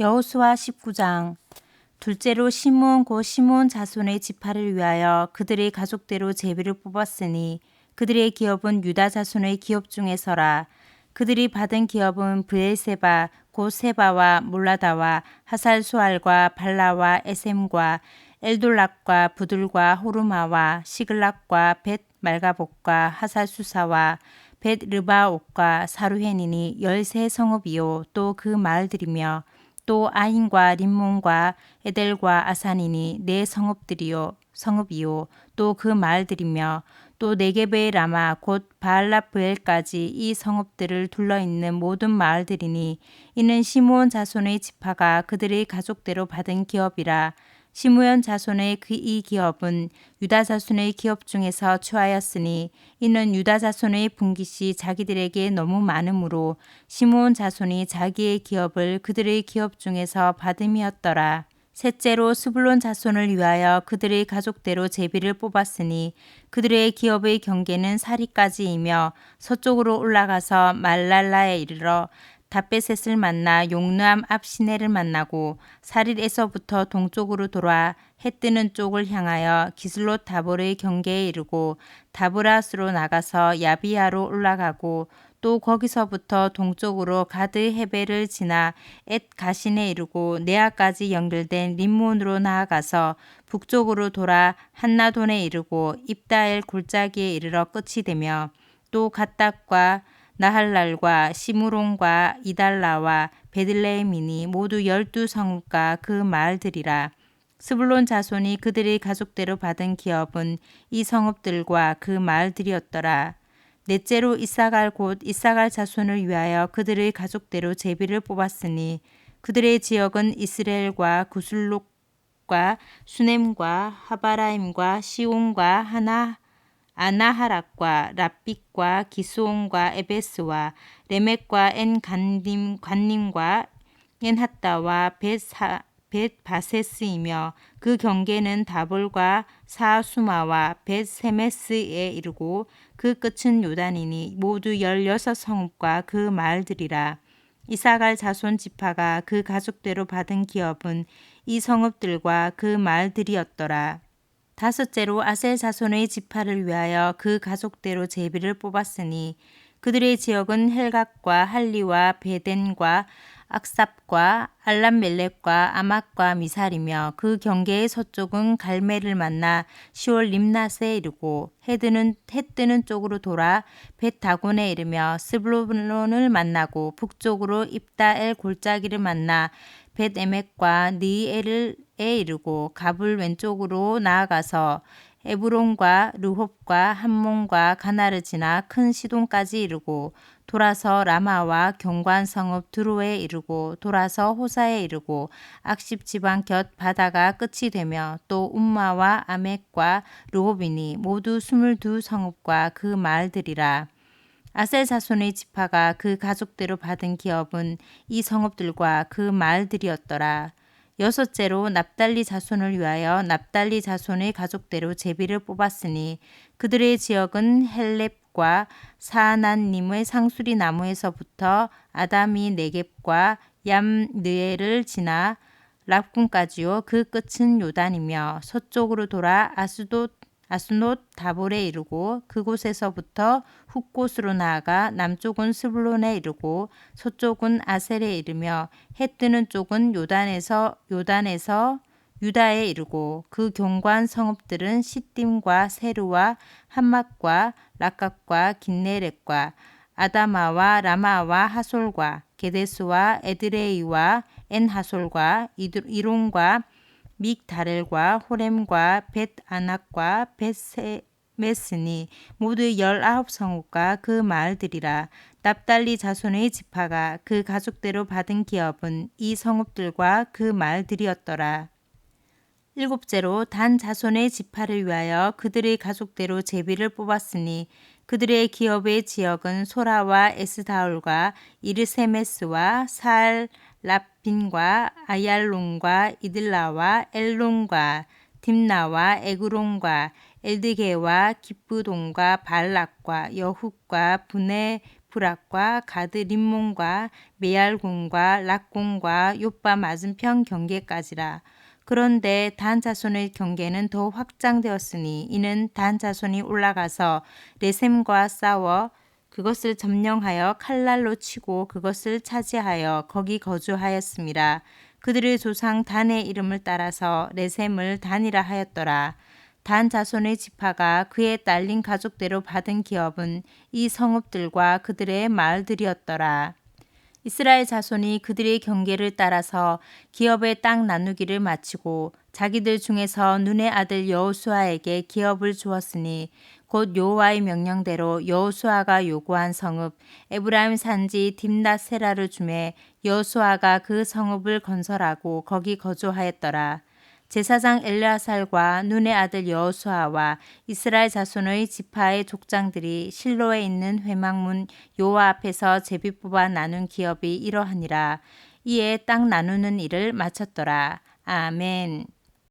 여호수아 19장. 둘째로 시므온 고 시므온 자손의 지파를 위하여 그들의 가족대로 제비를 뽑았으니 그들의 기업은 유다 자손의 기업 중에서라. 그들이 받은 기업은 브엘세바 고 세바와 몰라다와 하살수알과 발라와 에셈과 엘돌락과 부들과 호르마와 시글락과 벳 말가복과 하살수사와 벳 르바옥과 사루헨이니 열세 성읍이요. 또 그 마을들이며 또 아인과 림몬과 에델과 아산이니 네 성읍들이요 성읍이요. 또 그 마을들이며 또 네게베 라마 곧 바알라브엘까지 이 성읍들을 둘러 있는 모든 마을들이니 이는 시므온 자손의 지파가 그들의 가족대로 받은 기업이라 시므온 자손의 그 이 기업은 유다 자손의 기업 중에서 취하였으니 이는 유다 자손의 분깃이 자기들에게 너무 많으므로 시므온 자손이 자기의 기업을 그들의 기업 중에서 받음이었더라. 셋째로 스불론 자손을 위하여 그들의 가족대로 제비를 뽑았으니 그들의 기업의 경계는 사리까지이며 서쪽으로 올라가서 말랄라에 이르러 다베셋을 만나 용르암 앞 시내를 만나고 사릴에서부터 동쪽으로 돌아 해 뜨는 쪽을 향하여 기슬롯 다볼의 경계에 이르고 다브라스로 나가서 야비아로 올라가고 또 거기서부터 동쪽으로 가드 헤베를 지나 엣 가신에 이르고 네아까지 연결된 림몬으로 나아가서 북쪽으로 돌아 한나돈에 이르고 입다엘 골짜기에 이르러 끝이 되며 또 갓닥과 나할랄과 시무론과 이달라와 베들레헴이니 모두 열두 성과 그 마을들이라. 스불론 자손이 그들의 가족대로 받은 기업은 이 성읍들과 그 마을들이었더라. 넷째로 이사갈 곧 이사갈 자손을 위하여 그들의 가족대로 제비를 뽑았으니 그들의 지역은 이스라엘과 구슬록과 수넴과 하바라임과 시온과 하나 아나하락과 랍빅과 기스온과 에베스와 레멕과 엔 간님, 관님과 엔핫다와 벳사 벳 바세스이며 그 경계는 다볼과 사수마와 벳 세메스에 이르고 그 끝은 요단이니 모두 열여섯 성읍과 그 마을들이라. 이사갈 자손 지파가 그 가족대로 받은 기업은 이 성읍들과 그 마을들이었더라. 다섯째로 아셀 자손의 지파를 위하여 그 가족대로 제비를 뽑았으니 그들의 지역은 헬각과 할리와 베덴과 악삽과 알람멜렉과 아막과 미살이며 그 경계의 서쪽은 갈멜을 만나 시올 림낫에 이르고 해드는 해 뜨는 쪽으로 돌아 벳다곤에 이르며 스블론을 만나고 북쪽으로 입다엘 골짜기를 만나 벳에멕과 니엘에 이르고 가불 왼쪽으로 나아가서 에브론과 르홉과 함몬과 가나를 지나 큰 시돈까지 이르고 돌아서 라마와 경관 성읍 두로에 이르고 돌아서 호사에 이르고 악십 지방 곁 바다가 끝이 되며 또 um마와 아멕과 르홉이니 모두 스물두 성읍과 그 마을들이라. 아셀 자손의 지파가 그 가족대로 받은 기업은 이 성읍들과 그 마을들이었더라. 여섯째로 납달리 자손을 위하여 납달리 자손의 가족대로 제비를 뽑았으니 그들의 지역은 헬렙과 사하난님의 상수리 나무에서부터 아다미 네겝과 얌느에를 지나 랍군까지요. 그 끝은 요단이며 서쪽으로 돌아 아스돗 아스노 다볼에 이르고 그곳에서부터 훅곳으로 나아가 남쪽은 스불론에 이르고 서쪽은 아셀에 이르며 해 뜨는 쪽은 요단에서 요단에서 유다에 이르고 그 경관 성읍들은 시딤과 세르와 한막과 락각과 긴네렛과 아다마와 라마와 하솔과 게데스와 에드레이와 엔하솔과 이론과 믹다렐과 호렘과 벳아낙과 벳메스니 모두 열아홉 성읍과 그 마을들이라 납달리 자손의 지파가 그 가족대로 받은 기업은 이 성읍들과 그 마을들이었더라. 일곱째로 단 자손의 지파를 위하여 그들의 가족대로 제비를 뽑았으니 그들의 기업의 지역은 소라와 에스다올과 이르세메스와 살 라핀과 아얄론과 이들라와 엘론과 딥나와 에그론과 엘드게와 기쁘돈과 발락과 여훅과 분에 브락과 가드 림몬과 메알곤과 락곤과 요빠 맞은편 경계까지라. 그런데 단 자손의 경계는 더 확장되었으니 이는 단 자손이 올라가서 레셈과 싸워 그것을 점령하여 칼날로 치고 그것을 차지하여 거기 거주하였습니다. 그들의 조상 단의 이름을 따라서 레셈을 단이라 하였더라. 단 자손의 지파가 그에 딸린 가족대로 받은 기업은 이 성읍들과 그들의 마을들이었더라. 이스라엘 자손이 그들의 경계를 따라서 기업의 땅 나누기를 마치고 자기들 중에서 눈의 아들 여호수아에게 기업을 주었으니 곧 여호와의 명령대로 여호수아가 요구한 성읍 에브라임 산지 딥나세라를 주매 여호수아가 그 성읍을 건설하고 거기 거주하였더라. 제사장 엘르아살과 눈의 아들 여호수아와 이스라엘 자손의 지파의 족장들이 실로에 있는 회막문 요와 앞에서 제비 뽑아 나눈 기업이 이러하니라. 이에 땅 나누는 일을 마쳤더라. 아멘.